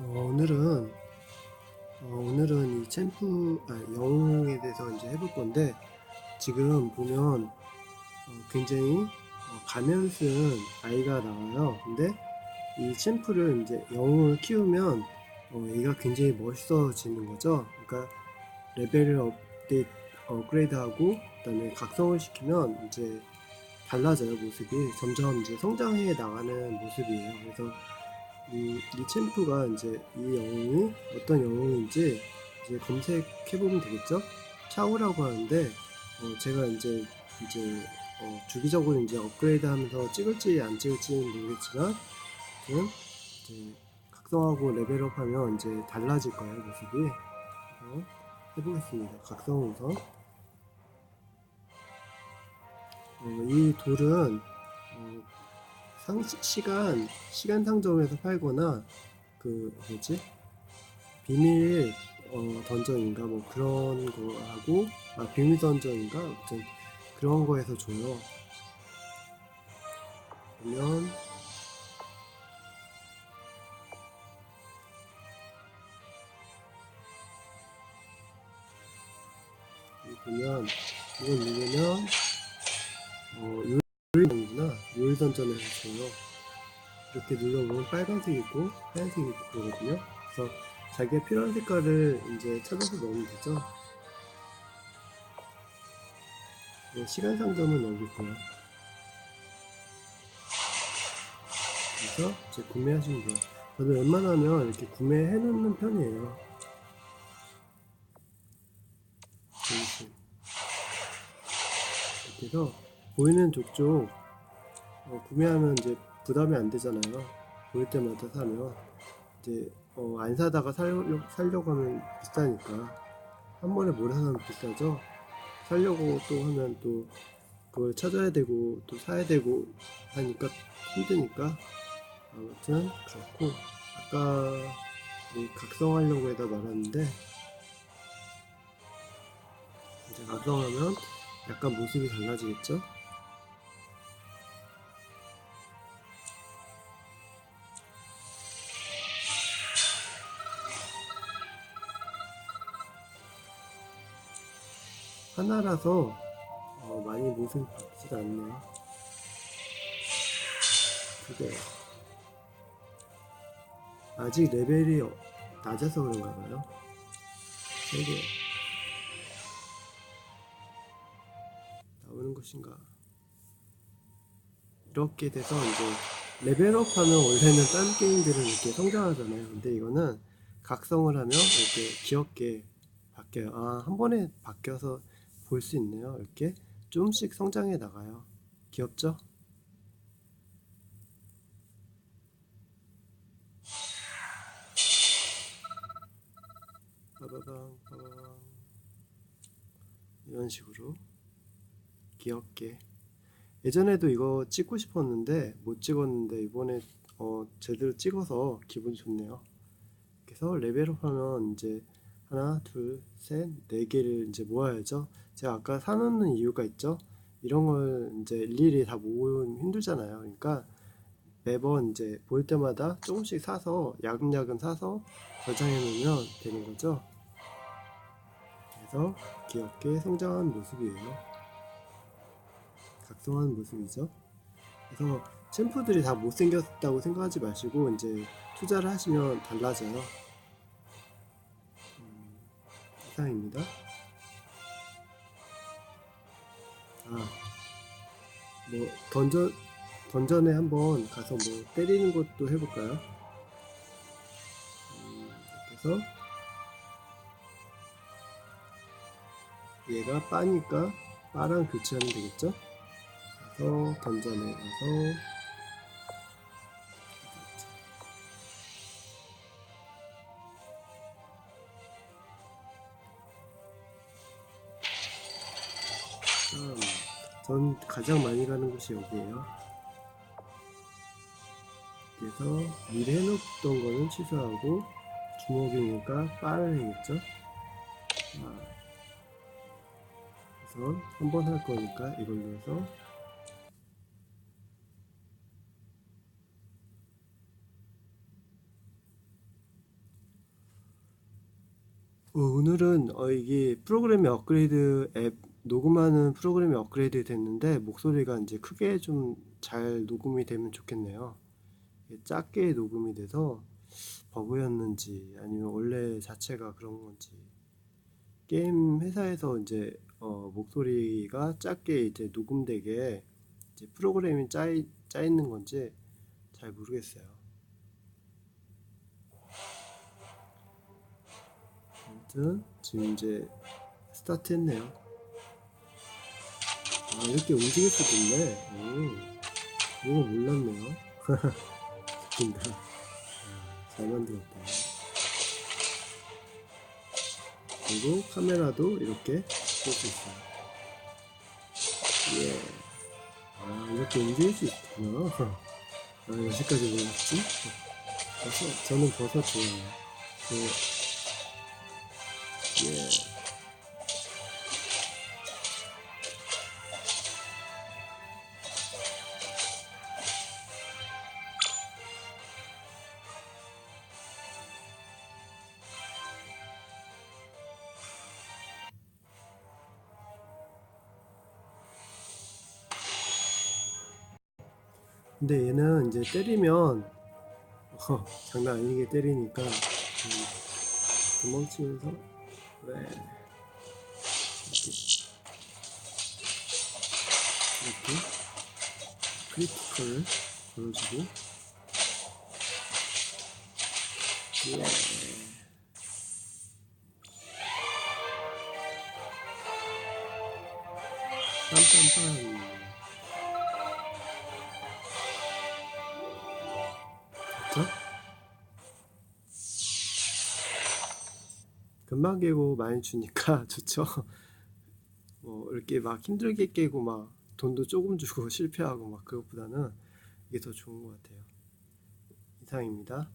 어, 오늘은 어, 오늘은 이 챔프 아, 영웅에 대해서 이제 해볼 건데 지금 보면 어, 굉장히 어, 가면 쓴 아이가 나와요. 근데 이 챔프를 이제 영웅을 키우면 어, 얘가 굉장히 멋있어지는 거죠. 그러니까 레벨을 업데이트 업그레이드하고 그다음에 각성을 시키면 이제 달라져요 모습이 점점 이제 성장해 나가는 모습이에요. 그래서 이, 이 챔프가 이제 이 영웅이 어떤 영웅인지 이제 검색해 보면 되겠죠? 샤오라고 하는데 어, 제가 이제 이제 어, 주기적으로 이제 업그레이드하면서 찍을지 안 찍을지는 모르겠지만 아무튼 이제 각성하고 레벨업하면 이제 달라질 거예요 모습이. 그래서 해보겠습니다. 각성 우선. 어, 이 돌은 어, 상 시간 시간 상점에서 팔거나 그 뭐지? 비밀 어, 던전인가? 뭐 그런 거 하고 아 비밀 던전인가? 아무튼 그런 거에서 줘요. 여기 보면 이걸 누르면 어 요일이구나 요일 던전에서 줘요. 이렇게 눌러보면 빨간색 있고 하얀색 있고 그러거든요. 그래서 자기가 필요한 색깔을 이제 찾아서 넣으면 되죠. 네, 시간 여기 있고요. 그래서 이제 구매하시면 돼요. 저는 웬만하면 이렇게 구매해 놓는 편이에요. 이렇게 해서 보이는 족족 어, 구매하면 이제 부담이 안 되잖아요. 보일 때마다 사면 이제 어, 안 사다가 살려, 살려고 하면 비싸니까 한 번에 몰아 사면 비싸죠. 살려고 또 하면 또 그걸 찾아야 되고 또 사야 되고 하니까 힘드니까 아무튼 그렇고 아까 이 각성하려고 해다 말았는데 이제 각성하면 약간 모습이 달라지겠죠? 하나라서 어, 많이 모습이 바뀌지 않네요. 그게 아직 레벨이 어- 낮아서 그런가 봐요. 세 개. 나오는 것인가? 이렇게 돼서 이제 레벨업 하면 원래는 딴 게임들은 이렇게 성장하잖아요. 근데 이거는 각성을 하면 이렇게 귀엽게 바뀌어요. 아, 한 번에 바뀌어서 볼 수 있네요. 이렇게 조금씩 성장해 나가요. 귀엽죠? 이런 식으로 귀엽게 예전에도 이거 찍고 싶었는데 못 찍었는데 이번에 어, 제대로 찍어서 기분 좋네요. 그래서 레벨업하면 이제 하나, 둘, 셋, 네 개를 이제 모아야죠. 제가 아까 사놓는 이유가 있죠. 이런 걸 이제 일일이 다 모으면 힘들잖아요. 그러니까 매번 이제 볼 때마다 조금씩 사서 야금야금 사서 저장해 놓으면 되는 거죠. 그래서 귀엽게 성장한 모습이에요. 각성한 모습이죠. 그래서 챔프들이 다 못생겼다고 생각하지 마시고 이제 투자를 하시면 달라져요. 음, 이상입니다. 아, 뭐 던전 던전에 한번 가서 뭐 때리는 것도 해볼까요? 음, 이렇게 해서 얘가 빠니까 빠랑 교체하면 되겠죠? 그래서 던전에 가서 전 가장 많이 가는 곳이 여기에요. 그래서 미리 해놓던 거는 취소하고 주먹이니까 빠를 해야겠죠? 아, 그래서 한 번 할 거니까 이걸로 해서 어, 오늘은 어, 이게 프로그램이 업그레이드 앱 녹음하는 프로그램이 업그레이드 됐는데 목소리가 이제 크게 좀 잘 녹음이 되면 좋겠네요. 작게 녹음이 돼서 버그였는지 아니면 원래 자체가 그런 건지 게임 회사에서 이제 어, 목소리가 작게 이제 녹음되게 이제 프로그램이 짜, 짜 있는 건지 잘 모르겠어요. 아무튼 지금 이제 스타트 했네요. 아, 이렇게 움직일 수도 있네. 오, 이거 몰랐네요. 웃긴다. 아, 잘 만들었다. 그리고 카메라도 이렇게 쓸 수 있어요. 예. 아, 이렇게 움직일 수 있구나. 아, 여기까지 몰랐지? 버섯, 저는 버섯 좋아해요. 그, 예. 근데 얘는 이제 때리면 어, 장난 아니게 때리니까 음, 도망치면서 네 이렇게. 이렇게 크리티컬을 걸어주고. 예. 빰빰빰 금방 깨고 많이 주니까 좋죠. 뭐 이렇게 막 힘들게 깨고 막 돈도 조금 주고 실패하고 막 그것보다는 이게 더 좋은 것 같아요. 이상입니다.